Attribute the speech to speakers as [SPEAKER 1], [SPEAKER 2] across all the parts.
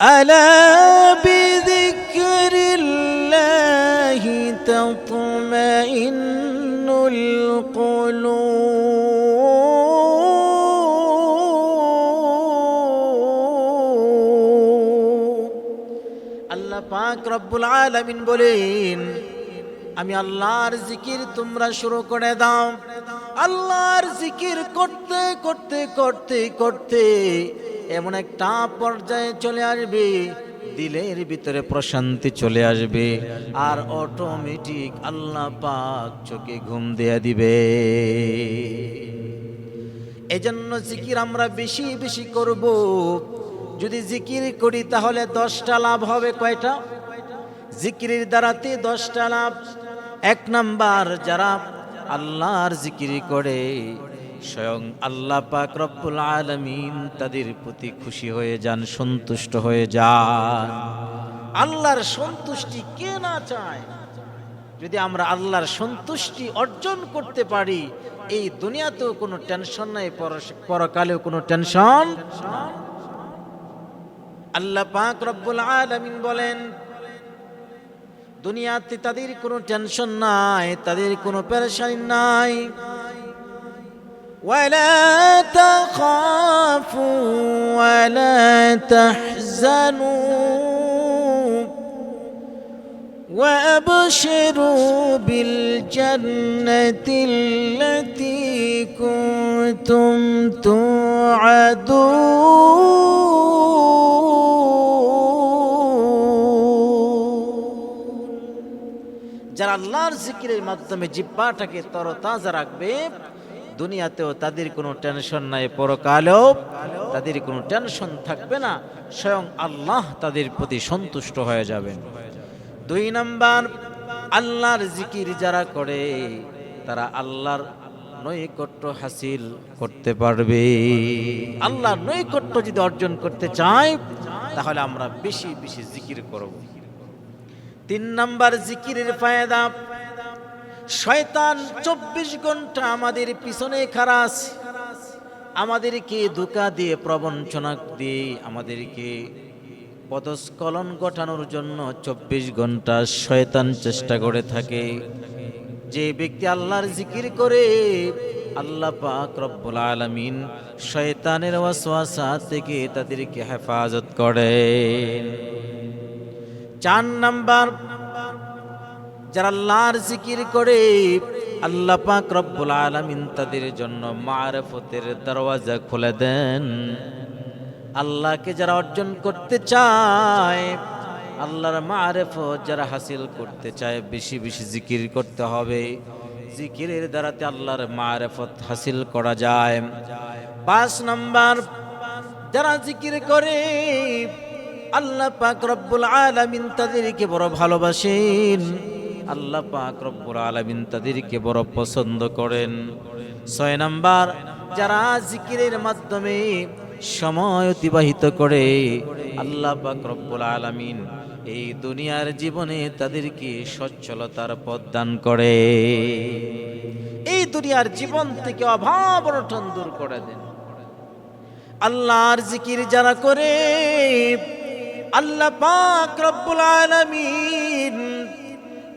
[SPEAKER 1] ألا بذكر الله تطمئن القلوب আল্লাহ পাক রব্বুল আলামিন বলেন আমি আল্লাহর জিকির তোমরা শুরু করে দাও আল্লাহর জিকির করতে করতে করতে করতে এমন একটা পর্যায়ে চলে আসবে, দিলের ভিতরে প্রশান্তি চলে আসবে। আর অটোমেটিক আল্লাহ পাক চোখে ঘুম দেয়া দিবে। এজন্য জিকির আমরা বেশি বেশি করব। যদি জিকির করি তাহলে দশটা লাভ হবে কয়টা? জিকিরের দ্বারাতে দশটা লাভ। এক নাম্বার, যারা আল্লাহর জিকির করে স্বয়ং আল্লাহ পাক রব্বুল আলামিন তাদের প্রতি খুশি হয়ে যান, সন্তুষ্ট হয়ে যান। আল্লাহর সন্তুষ্টি কে না চায়? যদি আমরা আল্লাহর সন্তুষ্টি অর্জন করতে পারি, এই দুনিয়াতেও কোনো টেনশন নাই পর- পরকালেও কোনো টেনশন আল্লাহ পাক রব্বুল আলামিন বলেন, দুনিয়াতে তাদের কোনো টেনশন নাই, তাদের কোনো পেরেশানি নাই। ولا تخافوا ولا تحزنوا وابشروا بالجنه التي كنتم توعدون যারা আল্লাহর জিকিরের মাধ্যমে জিব্বাটাকে তরতাজা রাখবে দুনিয়াতেও তাদের কোনো টেনশন নাই, পরকালেও তাদের কোনো টেনশন থাকবে না, স্বয়ং আল্লাহ তাদের প্রতি সন্তুষ্ট হয়ে যাবেন। দুই নাম্বার, আল্লাহর জিকির যারা করে, তারা আল্লাহর নৈকট্য হাসিল করতে পারবে। আল্লাহর নৈকট্য যদি অর্জন করতে চায়, তাহলে আমরা বেশি বেশি জিকির করব। তিন নাম্বার, জিকিরের ফায়দা শয়তান চব্বিশ ঘণ্টা আমাদের পিছনে খাড়া আছে। আমাদেরকে ধোকা দিয়ে, প্রবঞ্চনা দিয়ে আমাদেরকে পদস্খলন ঘটানোর জন্য চব্বিশ ঘণ্টা শয়তান চেষ্টা করে থাকে। যে ব্যক্তি আল্লাহর জিকির করে, আল্লাহ পাক রব্বুল আলামিন শয়তানের ওয়াসওয়াসা থেকে তাদেরকে হেফাজত করেন। চার নাম্বার যারা আল্লাহর জিকির করে, আল্লাহ পাক রব্বুল আলামিন তাদের জন্য মারফতের দরওয়াজা খুলে দেন। আল্লাহকে যারা অর্জন করতে চায়, আল্লাহর মারেফত যারা হাসিল করতে চায়, বেশি বেশি জিকির করতে হবে। জিকিরের দ্বারাতে আল্লাহর মারেফত হাসিল করা যায়। পাঁচ নাম্বার, যারা জিকির করে, আল্লাহ পাক রব্বুল আলামিন তাদেরকে বড় ভালোবাসেন। আল্লাহ পাক রব্বুল আলামিন তাদেরকে বড় পছন্দ করেন। ছয় নাম্বার, যারা জিকিরের মাধ্যমে সময় অতিবাহিত করে, আল্লাহ পাক রব্বুল আলামিন এই দুনিয়ার জীবনে তাদেরকে সচ্ছলতার পথ দান করে। এই দুনিয়ার জীবন থেকে অভাব অনটন দূর করে দেন। আল্লাহর জিকির যারা করে, আল্লাহ পাক রব্বুল আলামিন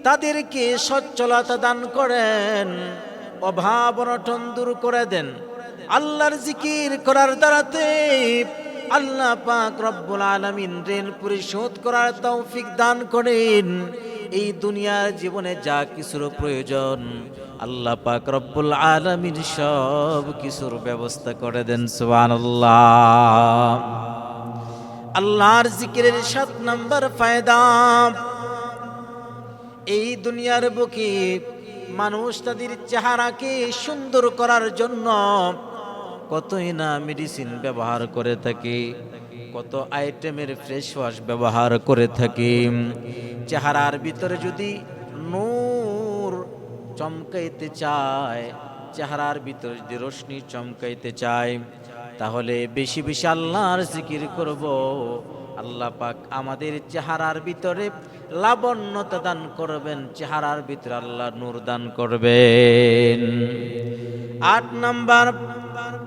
[SPEAKER 1] তাদেরকে সচ্ছলতা দান করেন, অভাব অনটন দূর করে দেন। আল্লাহর জিকির করার দ্বারাতে আল্লাহ পাক রব্বুল আলমিন ঋণ পরিশোধ করার তৌফিক দান করেন। এই দুনিয়ার জীবনে যা কিছুর প্রয়োজন, আল্লাহ পাক রব্বুল আলামিন সব কিছুর ব্যবস্থা করে দেন, সুবহানাল্লাহ। আল্লাহর জিকিরের সাত নম্বর ফায়দা এই দুনিয়ার বুকে মানুষ তাদের চেহারাকে সুন্দর করার জন্য কতই না মেডিসিন ব্যবহার করে থাকে, কত আইটেমের ফ্রেশ ওয়াশ ব্যবহার করে থাকে। চেহারার ভিতরে যদি নূর চমকাইতে চায়, চেহারার ভিতরে যদি রোশনি চমকাইতে চায়, তাহলে বেশি বেশি আল্লাহর জিকির করব। আল্লাহ পাক আমাদের চেহারার ভিতরে লাবণ্যতা দান করবেন, চেহারার ভিতরে আল্লাহ নূর দান করবেন। আট নাম্বার,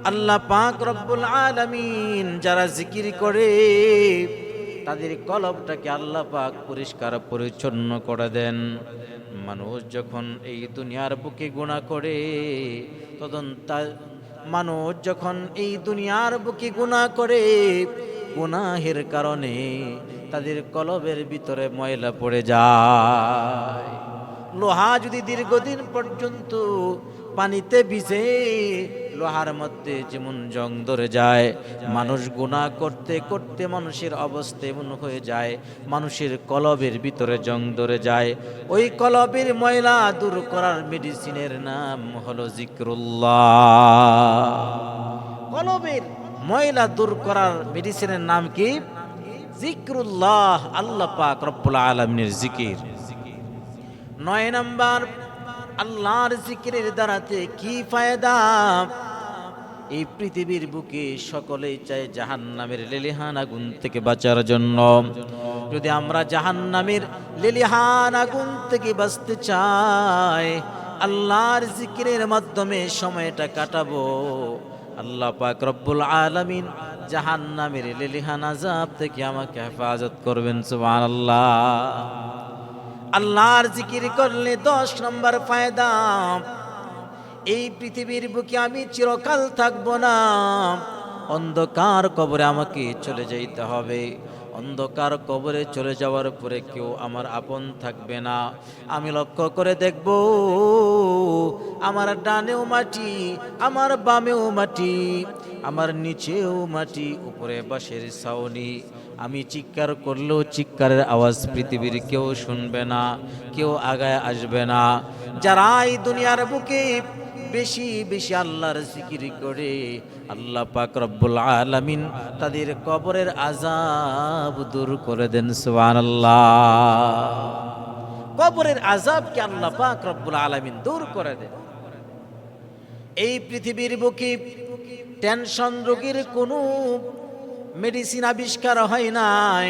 [SPEAKER 1] আল্লাহ পাক রব্বুল আলামিন যারা জিকির করে, তাদের কলবটাকে আল্লাহ পাক পরিষ্কার পরিচ্ছন্ন করে দেন। মানুষ যখন এই দুনিয়ার বুকে গুণা করে তখন মানুষ যখন এই দুনিয়ার বুকে গুণা করে, গুনাহের কারণে তাদের কলবের ভিতরে ময়লা পড়ে যায়। লোহা যদি দীর্ঘদিন পর্যন্ত পানিতে ভিজে, লোহার মধ্যে যেমন জং ধরে যায়, মানুষ গুণা করতে করতে মানুষের অবস্থা এমন হয়ে যায়, মানুষের কলবের ভিতরে জং ধরে যায়। ওই কলবের ময়লা দূর করার মেডিসিনের নাম হলো জিক্রুল্লাহ। কলবের ময়লা দূর করার মেডিসিনের নাম কি? জিক্রুল্লাহ আল্লাহ পাক রব্বুল আলমিনের জিকির। নয় নাম্বার, আল্লাহর জিকিরের দ্বারাতে কি ফায়দা? এই পৃথিবীর বুকে সকলেই চায় জাহান্নামের লেলিহান আগুন থেকে বাঁচার জন্য। যদি আমরা জাহান্নামের লেলিহান আগুন থেকে বাঁচতে চাই, আল্লাহর জিকিরের মাধ্যমে সময়টা কাটাবো। আল্লাহ পাক রব্বুল আলামিন জাহান্নামের লেলিহান আজাব থেকে আমাকে হেফাজত করবেন, সুবহানাল্লাহ। আল্লাহর জিকির করলে দশ নম্বর ফায়দা। এই পৃথিবীর বুকে আমি চিরকাল থাকব না। অন্ধকার কবরে আমাকে চলে যেতে হবে। অন্ধকার কবরে চলে যাওয়ার পরে কেউ আমার আপন থাকবে না। আমি লক্ষ্য করে দেখব, আমার ডানেও মাটি, আমার বামেও মাটি, আমার নিচেও মাটি, উপরে বাঁশের ছাউনি। আমি চিৎকার করলেও চিৎকারের আওয়াজ পৃথিবীর কেউ শুনবে না, কেউ আগায় আসবে না। যারা এই দুনিয়ার বুকে বেশি বেশি আল্লাহর জিকির করে আল্লাহ পাক রব্বুল আলামিন তাদের কবরের আজাব দূর করে দেন, সুবহানাল্লাহ। কবরের আজাবকে আল্লাহ পাক রব্বুল আলামিন দূর করে দেন। এই পৃথিবীর বুকে টেনশন রোগীর কোনো মেডিসিন আবিষ্কার হয় নাই,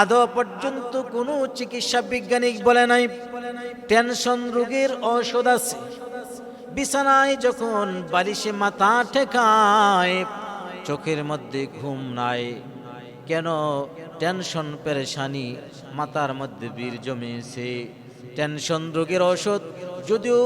[SPEAKER 1] আদৌ পর্যন্ত কোনো চিকিৎসা বিজ্ঞানিক বলে নাই, টেনশন রোগীর ঔষধ আছে। বিছানায় যখন বালিশে মাথা ঠেকায়, চোখের মধ্যে ঘুম নাই। কেন? টেনশন, পেরেশানি, মাথার মধ্যে বীর জমেছে। টেনশন, রোগের ঔষধ যদিও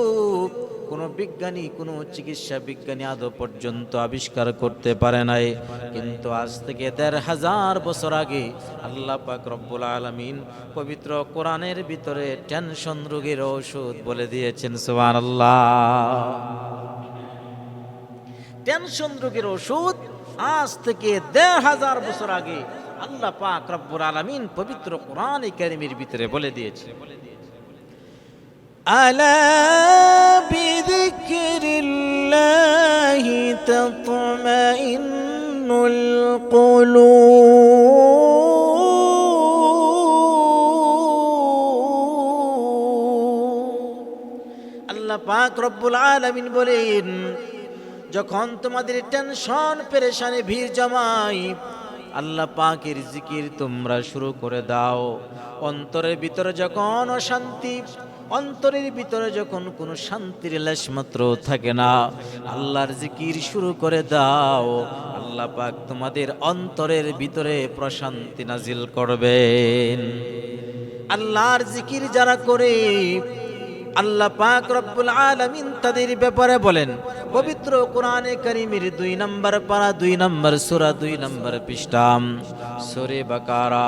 [SPEAKER 1] কোনো বিজ্ঞানী, কোনো চিকিৎসা বিজ্ঞানী আদৌ পর্যন্ত আবিষ্কার করতে পারে নাই, কিন্তু আজ থেকে দেড় হাজার বছর আগে আল্লাহ পাক রব্বুল আলমিন পবিত্র কোরআনের ভিতরে টেনশন রোগের ঔষধ বলে দিয়েছেন সুবান আল্লাহ টেনশন রোগের ওষুধ আজ থেকে দেড় হাজার বছর আগে আল্লাহ পাক রব্বুল আলমিন পবিত্র কোরআন একাডেমির ভিতরে বলে দিয়েছে বলে দিয়েছে ألا بذكر الله تطمئن القلوب আল্লাহ পাক রব্বুল আলামিন বলেন যখন তোমাদের টেনশন পেরেশানি ভিড় জমাই আল্লাহ পাকের জিকির তোমরা শুরু করে দাও অন্তরের ভিতরে যখন অশান্তি অন্তরের ভিতরে যখন কোনো শান্তির লেশ মাত্র থাকে না, আল্লাহর জিকির শুরু করে দাও। আল্লাহ পাক তোমাদের অন্তরের ভিতরে প্রশান্তি নাজিল করবেন। আল্লাহর জিকির যারা করে, আল্লাহ পাক রব্বুল আলামিন তাদের ব্যাপারে বলেন, পবিত্র কোরআনে কারিমের দুই নম্বর পারা, দুই নম্বর সূরা, দুই নম্বর পৃষ্ঠাম সূরে বাকারা।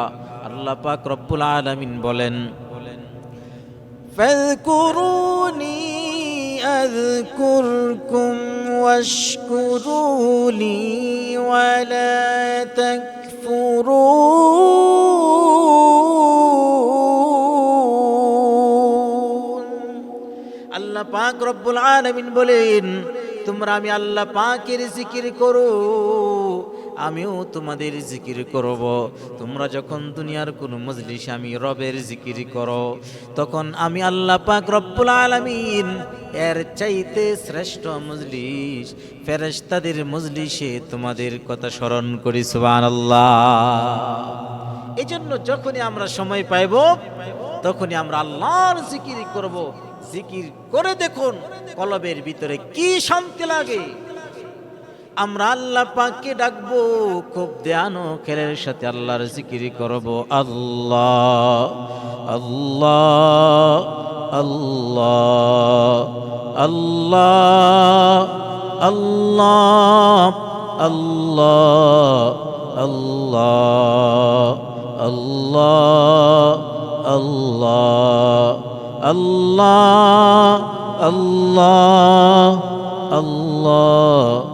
[SPEAKER 1] আল্লাহ পাক রব্বুল আলামিন বলেন فاذكروني أذكركم واشكروا لي ولا تكفرون আল্লাহ পাক রব্বুল আলামিন বলেন তোমরা আমি আল্লাহ পাকের জিকির করো আমিও তোমাদের জিকির করব। তোমরা যখন দুনিয়ার কোনো মজলিসে আমি রবের জিকির করো, তখন আমি আল্লাহ পাক রব্বুল আলামিন এর চাইতে শ্রেষ্ঠ মজলিস, ফেরেশতাদের মজলিসে তোমাদের কথা স্মরণ করি, সুবহানাল্লাহ। এই জন্য যখনই আমরা সময় পাইব, তখনই আমরা আল্লাহর জিকির করব। জিকির করে দেখুন কলবের ভিতরে কি শান্তি লাগে। আমরা আল্লাহ পাককে ডাকবো খুব ধ্যান ও খেলের সাথে আল্লাহর জিকিরি করব আল্লাহ আল্লাহ আল্লাহ আল্লাহ আল্লাহ আল্লাহ আল্লাহ আল্লাহ আল্লাহ আল্লাহ আল্লাহ আল্লাহ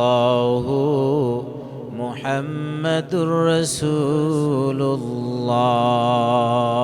[SPEAKER 1] الله محمد رسول الله.